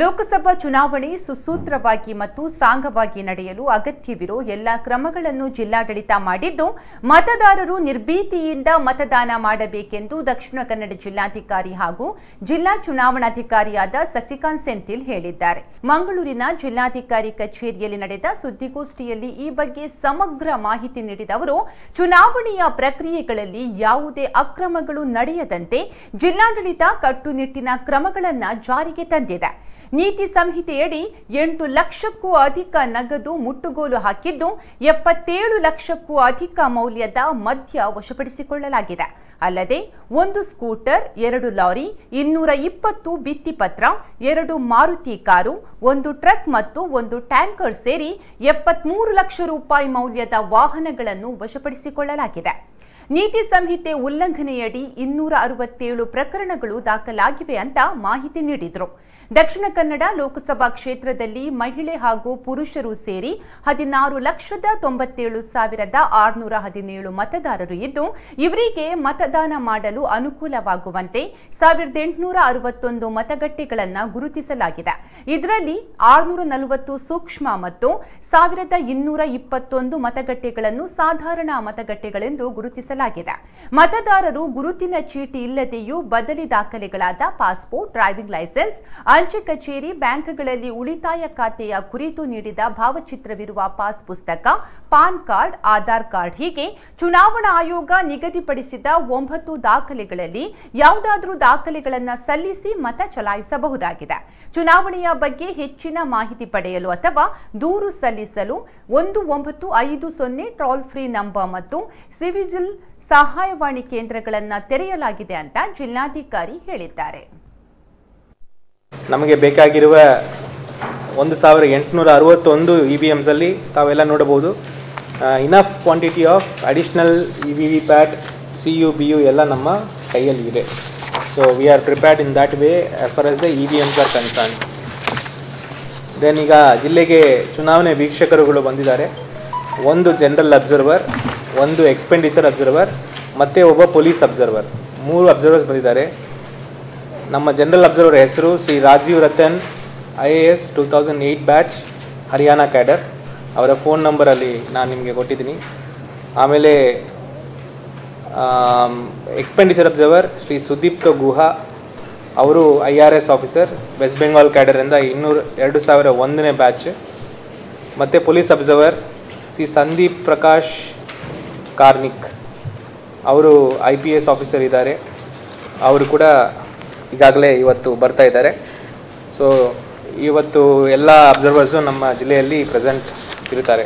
ಲೋಕಸಭಾ ಚುನಾವಣೆ ಸುಸೂತ್ರವಾಗಿ ಮತ್ತು ಸಾಂಗವಾಗಿ ನಡೆಯಲು ಅಗತ್ಯವಿರೋ ಎಲ್ಲ ಕ್ರಮಗಳನ್ನು ಜಿಲ್ಲಾಡಳಿತ ಮಾಡಿದ್ದು, ಮತದಾರರು ನಿರ್ಭೀತಿಯಿಂದ ಮತದಾನ ಮಾಡಬೇಕೆಂದು ದಕ್ಷಿಣ ಕನ್ನಡ ಜಿಲ್ಲಾಧಿಕಾರಿ ಹಾಗೂ ಜಿಲ್ಲಾ ಚುನಾವಣಾಧಿಕಾರಿಯಾದ ಸಸಿಕಾಂತ್ ಸೆಂಥಿಲ್ ಹೇಳಿದ್ದಾರೆ. ಮಂಗಳೂರಿನ ಜಿಲ್ಲಾಧಿಕಾರಿ ಕಚೇರಿಯಲ್ಲಿ ನಡೆದ ಸುದ್ದಿಗೋಷ್ಠಿಯಲ್ಲಿ ಈ ಬಗ್ಗೆ ಸಮಗ್ರ ಮಾಹಿತಿ ನೀಡಿದ ಅವರು ಚುನಾವಣೆಯ ಪ್ರಕ್ರಿಯೆಗಳಲ್ಲಿ ಯಾವುದೇ ಅಕ್ರಮಗಳು ನಡೆಯದಂತೆ ಜಿಲ್ಲಾಡಳಿತ ಕಟ್ಟುನಿಟ್ಟಿನ ಕ್ರಮಗಳನ್ನು ಜಾರಿಗೆ ತಂದಿದೆ. ನೀತಿ ಸಂಹಿತೆಯಡಿ ಎಂಟು ಲಕ್ಷಕ್ಕೂ ಅಧಿಕ ನಗದು ಮುಟ್ಟುಗೋಲು ಹಾಕಿದ್ದು ಎಪ್ಪತ್ತೇಳು ಲಕ್ಷಕ್ಕೂ ಅಧಿಕ ಮೌಲ್ಯದ ಮದ್ಯ ವಶಪಡಿಸಿಕೊಳ್ಳಲಾಗಿದೆ. ಅಲ್ಲದೆ ಒಂದು ಸ್ಕೂಟರ್, ಎರಡು ಲಾರಿ, ಇನ್ನೂರ ಇಪ್ಪತ್ತು ಭಿತ್ತಿಪತ್ರ ಎರಡು ಮಾರುತಿ ಕಾರು, ಒಂದು ಟ್ರಕ್ ಮತ್ತು ಒಂದು ಟ್ಯಾಂಕರ್ ಸೇರಿ ಎಪ್ಪತ್ಮೂರು ಲಕ್ಷ ರೂಪಾಯಿ ಮೌಲ್ಯದ ವಾಹನಗಳನ್ನು ವಶಪಡಿಸಿಕೊಳ್ಳಲಾಗಿದೆ. ನೀತಿ ಸಂಹಿತೆ ಉಲ್ಲಂಘನೆಯಡಿ ಇನ್ನೂರ ಅರವತ್ತೇಳು ಪ್ರಕರಣಗಳು ದಾಖಲಾಗಿವೆ ಅಂತ ಮಾಹಿತಿ ನೀಡಿದರು. ದಕ್ಷಿಣ ಕನ್ನಡ ಲೋಕಸಭಾ ಕ್ಷೇತ್ರದಲ್ಲಿ ಮಹಿಳೆ ಹಾಗೂ ಪುರುಷರು ಸೇರಿ ಹದಿನಾರು ಲಕ್ಷದ ತೊಂಬತ್ತೇಳು ಸಾವಿರದ ಆರುನೂರ ಹದಿನೇಳು ಮತದಾರರು ಇದ್ದು, ಇವರಿಗೆ ಮತದಾನ ಮಾಡಲು ಅನುಕೂಲವಾಗುವಂತೆ ಸಾವಿರದ ಎಂಟುನೂರ ಅರವತ್ತೊಂದು ಮತಗಟ್ಟೆಗಳನ್ನು ಗುರುತಿಸಲಾಗಿದೆ. ಇದರಲ್ಲಿ ಆರುನೂರ ನಲವತ್ತು ಸೂಕ್ಷ್ಮ ಮತ್ತು ಸಾವಿರದ ಇನ್ನೂರ ಇಪ್ಪತ್ತೊಂದು ಮತಗಟ್ಟೆಗಳನ್ನು ಸಾಧಾರಣ ಮತಗಟ್ಟೆಗಳೆಂದು ಗುರುತಿಸಲಾಗಿದೆ. ಮತದಾರರು ಗುರುತಿನ ಚೀಟಿ ಇಲ್ಲದೆಯೂ ಬದಲಿ ದಾಖಲೆಗಳಾದ ಪಾಸ್ಪೋರ್ಟ್, ಡ್ರೈವಿಂಗ್ ಲೈಸೆನ್ಸ್, ಅಂಚೆ ಕಚೇರಿ, ಬ್ಯಾಂಕ್ಗಳಲ್ಲಿ ಉಳಿತಾಯ ಖಾತೆಯ ಕುರಿತು ನೀಡಿದ ಭಾವಚಿತ್ರವಿರುವ ಪಾಸ್ ಪುಸ್ತಕ, ಪಾನ್ ಕಾರ್ಡ್, ಆಧಾರ್ ಕಾರ್ಡ್ ಹೀಗೆ ಚುನಾವಣಾ ಆಯೋಗ ನಿಗದಿಪಡಿಸಿದ ಒಂಬತ್ತು ದಾಖಲೆಗಳಲ್ಲಿ ಯಾವುದಾದರೂ ದಾಖಲೆಗಳನ್ನು ಸಲ್ಲಿಸಿ ಮತ ಚಲಾಯಿಸಬಹುದಾಗಿದೆ. ಚುನಾವಣೆಯ ಬಗ್ಗೆ ಹೆಚ್ಚಿನ ಮಾಹಿತಿ ಪಡೆಯಲು ಅಥವಾ ದೂರು ಸಲ್ಲಿಸಲು ಒಂದು ಒಂಬತ್ತು ಐದು ಸೊನ್ನೆ ಟೋಲ್ ಫ್ರೀ ನಂಬರ್ ಮತ್ತು ಸಿವಿಜಿಲ್ ಸಹಾಯವಾಣಿ ಕೇಂದ್ರಗಳನ್ನು ತೆರೆಯಲಾಗಿದೆ ಅಂತ ಜಿಲ್ಲಾಧಿಕಾರಿ ಹೇಳಿದ್ದಾರೆ. ನಮಗೆ ಬೇಕಾಗಿರುವ ಒಂದು ಸಾವಿರ ಎಂಟುನೂರ ಅರವತ್ತೊಂದು ಇ ವಿ ಎಮ್ಸಲ್ಲಿ ತಾವೆಲ್ಲ ನೋಡಬಹುದು. Enough quantity of additional E V V PAT C U B U ಎಲ್ಲ ನಮ್ಮ ಕೈಯಲ್ಲಿ ಇದೆ. So we are prepared in that way as far as the E V Ms are concern then ಈಗ ಜಿಲ್ಲೆಗೆ ಚುನಾವಣೆ ವೀಕ್ಷಕರುಗಳು ಬಂದಿದ್ದಾರೆ. ಒಂದು ಜನರಲ್ ಅಬ್ಸರ್ವರ್ ಒಂದು ಎಕ್ಸ್ಪೆಂಡಿಚರ್ ಅಬ್ಸರ್ವರ್ ಮತ್ತು ಒಬ್ಬ ಪೊಲೀಸ್ ಅಬ್ಸರ್ವರ್ ಮೂರು ಅಬ್ಸರ್ವರ್ಸ್ ಬಂದಿದ್ದಾರೆ. ನಮ್ಮ ಜನರಲ್ ಅಬ್ಸರ್ವರ್ ಹೆಸರು Shri Rajeev Ratan I A S two thousand eight batch Haryana cadre ಅವರ ಫೋನ್ ನಂಬರಲ್ಲಿ ನಾನು ನಿಮಗೆ ಕೊಟ್ಟಿದ್ದೀನಿ. ಆಮೇಲೆ ಎಕ್ಸ್ಪೆಂಡಿಚರ್ ಅಬ್ಸರ್ವರ್ ಶ್ರೀ ಸುದೀಪ್ತ ಗುಹಾ. ಅವರು I R S officer West Bengal ಕ್ಯಾಡರಿಂದ ಇನ್ನೂರು ಎರಡು ಸಾವಿರ ಒಂದನೇ ಬ್ಯಾಚ್ ಮತ್ತು police observer C Sandeep Prakash Karnik. ಅವರು ಐ ಪಿ ಎಸ್ ಆಫೀಸರ್ ಇದ್ದಾರೆ. ಅವರು ಕೂಡ ಈಗಾಗಲೇ ಇವತ್ತು ಬರ್ತಾ ಇದ್ದಾರೆ. ಸೊ ಇವತ್ತು ಎಲ್ಲ ಅಬ್ಸರ್ವರ್ಸು ನಮ್ಮ ಜಿಲ್ಲೆಯಲ್ಲಿ ಪ್ರೆಸೆಂಟ್ ಇರ್ತಾರೆ